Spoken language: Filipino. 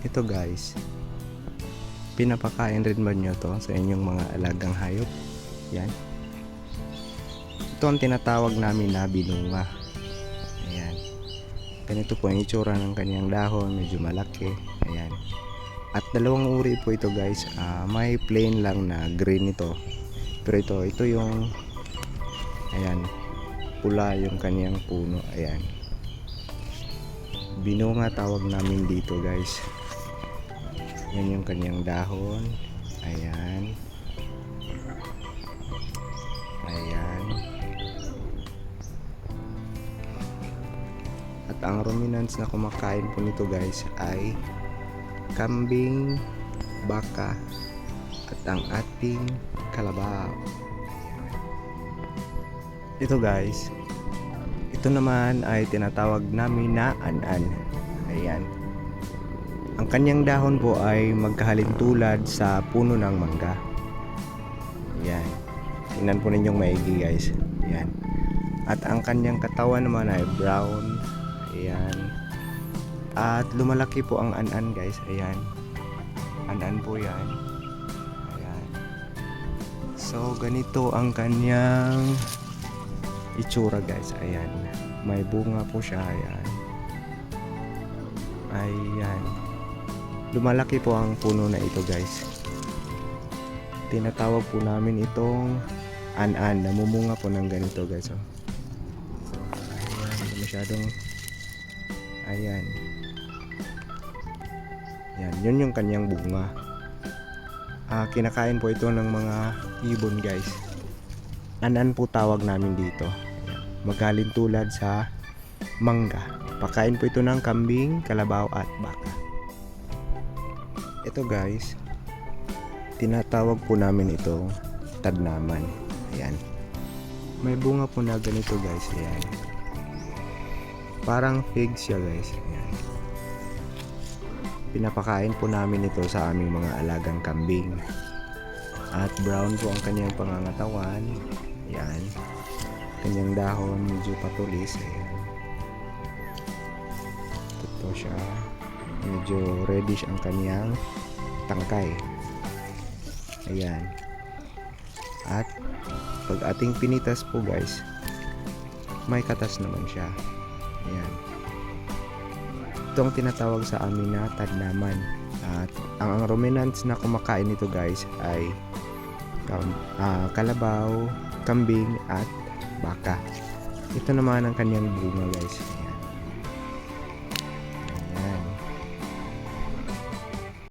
Ito guys, pinapakain rin ba nyo to sa inyong mga alagang hayop? Yan. Ito ang tinatawag namin na binunga. Ayan. Ganito po ang itsura ng kanyang dahon, medyo malaki. Ayan. At dalawang uri po ito guys. Ah, may plain lang na green ito. Pero ito, ito yung ayan, pula yung kanyang puno. Ayan. Binunga tawag namin dito guys. Yan yung kanyang dahon. Ayan. Ayan. At ang ruminants na kumakain po nito guys ay kambing, baka, at ang ating kalabaw. Ito guys, ito naman ay tinatawag namin na an-an. Ayan. Ang kanyang dahon po ay magkahalin tulad sa puno ng mangga. Ayan. Tingnan po ninyong maigi guys. Ayan. At ang kanyang katawan naman ay brown. Ayan. At lumalaki po ang an-an guys. Ayan. An-an po yan. Ayan. So ganito ang kanyang itsura guys. Ayan. May bunga po siya. Ayan. Ayan. Lumalaki po ang puno na ito guys. Tinatawag po namin itong an-an. Namumunga po ng ganito guys. Oh. Ayan. Masyadong Ayan. Yan, yun yung kanyang bunga. Ah, kinakain po ito ng mga ibon guys. Anan po tawag namin dito. Magaling tulad sa mangga. Pakain po ito ng kambing, kalabaw at baka. Ito guys, tinatawag po namin ito tadnaman. Ayan. May bunga po na ganito guys. Ayan. Parang fig siya guys. Ayan. Pinapakain po namin ito sa aming mga alagang kambing. At brown po ang kanyang pangangatawan. Ayan. Kanyang dahon medyo patulis. Ayan. Ito siya. Medyo reddish ang kanyang tangkay. Ayan. At pag ating pinitas po guys, may katas naman siya. Ayan. Ito ang tinatawag sa amin na tadlaman. At ang, ang ruminants na kumakain nito guys ay kam- ah, kalabaw, kambing at baka. Ito naman ang kanyang bunga guys.